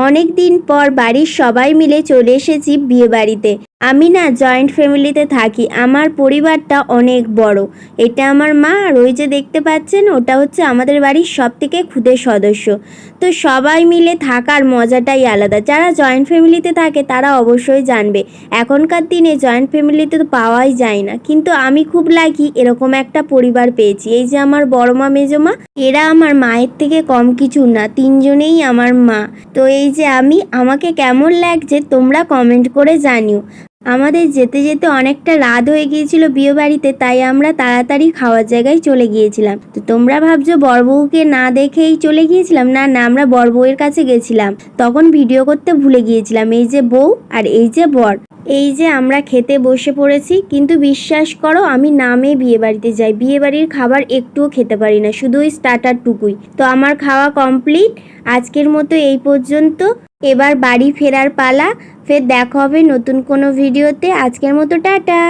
অনেক দিন পর বাড়ির সবাই মিলে চলে এসেছি বিয়ে বাড়িতে আমি না জয়েন্ট ফ্যামিলিতে থাকি, আমার পরিবারটা অনেক বড়। এটা আমার মা, আর ওই যে দেখতে পাচ্ছেন, ওটা হচ্ছে আমাদের বাড়ির সব থেকে ক্ষুদে সদস্য। তো সবাই মিলে থাকার মজাটাই আলাদা। যারা জয়েন্ট ফ্যামিলিতে থাকে, তারা অবশ্যই জানবে, এখনকার দিনে জয়েন্ট ফ্যামিলিতে তো পাওয়াই যায় না। কিন্তু আমি খুব লাগি এরকম একটা পরিবার পেয়েছি। এই যে আমার বড় মা, মেজো মা, এরা আমার মায়ের থেকে কম কিছু না, তিনজনেই আমার মা। তো এই যে আমি, আমাকে কেমন লাগছে তোমরা কমেন্ট করে জানিও। আমাদের যেতে যেতে অনেকটা রাত হয়ে গিয়েছিল বিয়ে বাড়িতে, তাই আমরা তাড়াতাড়ি খাওয়ার জায়গায় চলে গিয়েছিলাম। তো তোমরা ভাবছ বরবউকে না দেখেই চলে গিয়েছিলাম? না না, আমরা বরবউয়ের কাছে গেছিলাম। তখন ভিডিও করতে ভুলে গিয়েছিলাম, এই যে বউ আর এই যে বর। এই যে আমরা খেতে বসে পড়েছি, কিন্তু বিশ্বাস করো আমি নামে বিয়ে বাড়িতে যাই। বিয়ে বাড়ির খাবার একটুও খেতে পারি না, শুধু ওই স্টার্টারটুকুই। তো আমার খাওয়া কমপ্লিট, আজকের মতো এই পর্যন্ত। এবার বাড়ি ফেরার পালা, ফের দেখা হবে নতুন কোনো ভিডিওতে। আজকের মতো টাটা।